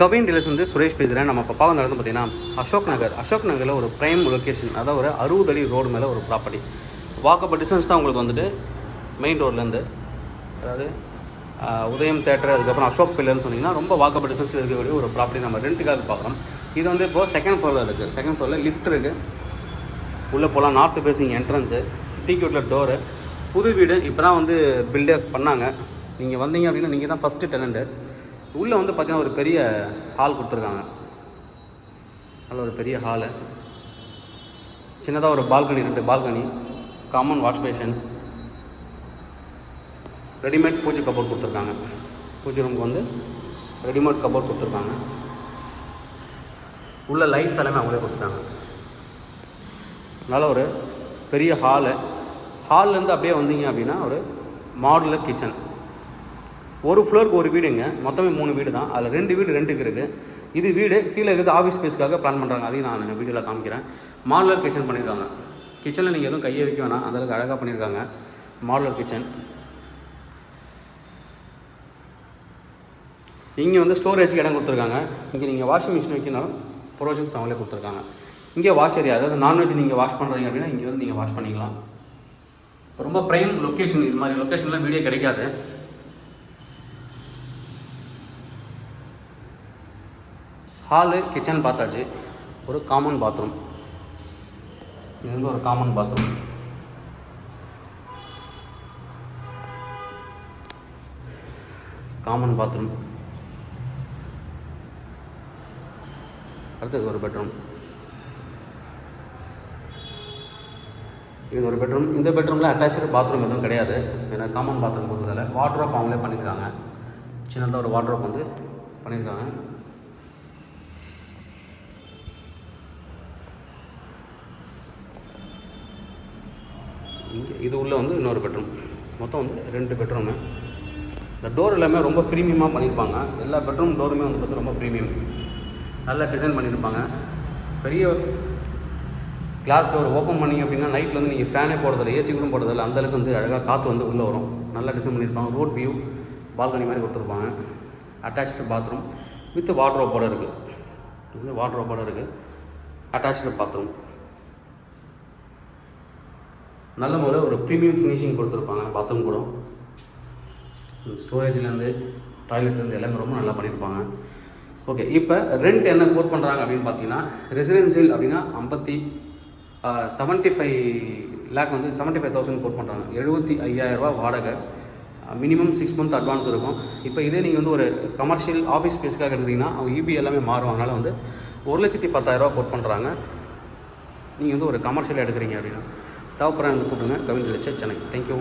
Kavin dealers வந்து சுரேஷ் பேசுகிறேன் நம்ம பப்பா வந்து பார்த்தீங்கன்னா அசோக் நகர். அசோக் நகரில் ஒரு ப்ரைம் லொக்கேஷன் அதாவது ஒரு அறுபது அடி ரோடு மேலே ஒரு ப்ராப்பர்ட்டி வாக்கப்பட் டிஸ்டன்ஸ் தான் உங்களுக்கு வந்துட்டு மெயின் ரோட்லேருந்து அதாவது உதயம் தேட்டர் அதுக்கப்புறம் அசோக் பில்லர்னு சொன்னீங்கன்னா ரொம்ப வாக்கப் டிஸ்டன்ஸில் இருக்கக்கூடிய ஒரு ப்ராப்பர்ட்டி நம்ம ரெண்டுக்காக பார்க்குறோம். இது வந்து இப்போ செகண்ட் ஃப்ளோரில் இருக்குது செகண்ட் ஃப்ளோரில் லிஃப்ட் இருக்குது உள்ளே போகலாம் நார்த் பேசிங் என்ட்ரன்ஸு டிக்யூட்டில் டோரு புது வீடு இப்போ தான் வந்து பில்டப் பண்ணாங்க. நீங்கள் வந்தீங்க அப்படின்னா நீங்கள் தான் ஃபஸ்ட்டு டெனண்ட்டு உள்ளே வந்து பார்த்தீங்கன்னா ஒரு பெரிய ஹால் கொடுத்துருக்காங்க. அதில் ஒரு பெரிய ஹாலு சின்னதாக ஒரு பால்கனி ரெண்டு balcony common wash basin readymade pooja cupboard கொடுத்துருக்காங்க. பூஜை ரூமுக்கு வந்து ரெடிமேட் கபோர்ட் கொடுத்துருக்காங்க. உள்ள லைட்ஸ் எல்லாமே அவங்களே கொடுத்துருக்காங்க அதனால் ஒரு பெரிய ஹாலு ஹால்லேருந்து அப்படியே வந்தீங்க அப்படின்னா ஒரு மாடுலர் கிச்சன் ஒரு ஃப்ளோருக்கு ஒரு வீடுங்க. மொத்தமே மூணு வீடு தான் அதில் ரெண்டு வீடு ரெண்டுக்கு இருக்குது இது வீடு கீழே இருக்கிறது ஆஃபீஸ் ஸ்பேஸ்க்காக பிளான் பண்ணுறாங்க அதையும் நான் வீடியோவில் காமிக்கிறேன். மாடுலர் கிச்சன் பண்ணியிருக்காங்க. கிச்சனில் நீங்கள் எதுவும் கையை வைக்க வேணாம். அந்தளவுக்கு அழகாக பண்ணியிருக்காங்க. மாடுலர் கிச்சன் இங்கே வந்து ஸ்டோரேஜுக்கு இடம் கொடுத்துருக்காங்க. இங்கே நீங்கள் வாஷிங் மிஷின் வைக்கனாலும் ப்ரொவிஷன்ஸ் அவங்களே கொடுத்துருக்காங்க. இங்கே வாஷ் ஏரியா அதாவது நான்வெஜ் நீங்கள் வாஷ் பண்ணுறீங்க அப்படின்னா இங்கே வந்து நீங்கள் வாஷ் பண்ணிக்கலாம். ரொம்ப ப்ரைம் லொக்கேஷன் இது மாதிரி லொக்கேஷன்லாம் வீடியோ கிடைக்காது. ஹாலு கிச்சன் பார்த்தாச்சு ஒரு காமன் பாத்ரூம் இது வந்து ஒரு காமன் பாத்ரூம் காமன் பாத்ரூம் அடுத்தது ஒரு பெட்ரூம் இது ஒரு பெட்ரூம் இந்த பெட்ரூமில் அட்டாச்சு பாத்ரூம் எதுவும் கிடையாது. ஏன்னா காமன் பாத்ரூம் கொடுத்ததால வாட்ரோப் அவங்களே பண்ணியிருக்காங்க. சின்னதாக ஒரு வாட்ரோப் வந்து பண்ணியிருக்காங்க. இங்கே இது உள்ளே வந்து இன்னொரு பெட்ரூம் மொத்தம் வந்து ரெண்டு பெட்ரூமு இந்த டோர் எல்லாமே ரொம்ப ப்ரீமியமாக பண்ணியிருப்பாங்க எல்லா பெட்ரூம் டோருமே வந்து பார்த்து ரொம்ப ப்ரீமியம் நல்லா டிசைன் பண்ணியிருப்பாங்க பெரிய கிளாஸ் டோர் ஓப்பன் பண்ணிங்க அப்படின்னா நைட்டில் வந்து நீங்கள் ஃபேனே போடுறதில்ல ஏசி கூட போடுறதில்ல. அந்தளவுக்கு வந்து அழகாக காற்று வந்து உள்ளே வரும். நல்லா டிசைன் பண்ணியிருப்பாங்க ரோட் வியூ பால்கனி மாதிரி கொடுத்துருப்பாங்க. அட்டாச்சு பாத்ரூம் வித் வாட்ரோப்போட இருக்குது இது வாட்ரோப்போட இருக்குது அட்டாச்சு பாத்ரூம் நல்ல முறையில் ஒரு ப்ரீமியம் ஃபினிஷிங் கொடுத்துருப்பாங்க பாத்ரூம் கூட. ஸ்டோரேஜ்லேருந்து டாய்லெட்லேருந்து எல்லாமே ரொம்ப நல்லா பண்ணியிருப்பாங்க. ஓகே இப்போ ரெண்ட் என்ன கோட் பண்ணுறாங்க அப்படின்னு பார்த்தீங்கன்னா ரெசிடென்சியல் அப்படின்னா ஐம்பத்தி செவன்ட்டி ஃபைவ் லேக் வந்து செவன்ட்டி ஃபைவ் தௌசண்ட் கோட் பண்ணுறாங்க எழுபத்தி ஐயாயிரரூபா வாடகை. மினிமம் சிக்ஸ் மந்த் அட்வான்ஸ் இருக்கும். இப்போ இதே நீங்கள் வந்து ஒரு கமர்ஷியல் ஆஃபீஸ் ஸ்பேஸ்க்காக இருந்தீங்கன்னா அவங்க யூபி எல்லாமே மாறும். அதனால் வந்து ஒரு லட்சத்தி பத்தாயிரரூபா கோட் பண்ணுறாங்க நீங்கள் வந்து ஒரு கமர்ஷியல் எடுக்கிறீங்க அப்படின்னா. தேவைப்படுறாங்க கூப்பிடுங்க. கவின் சென்னை. தேங்க்யூ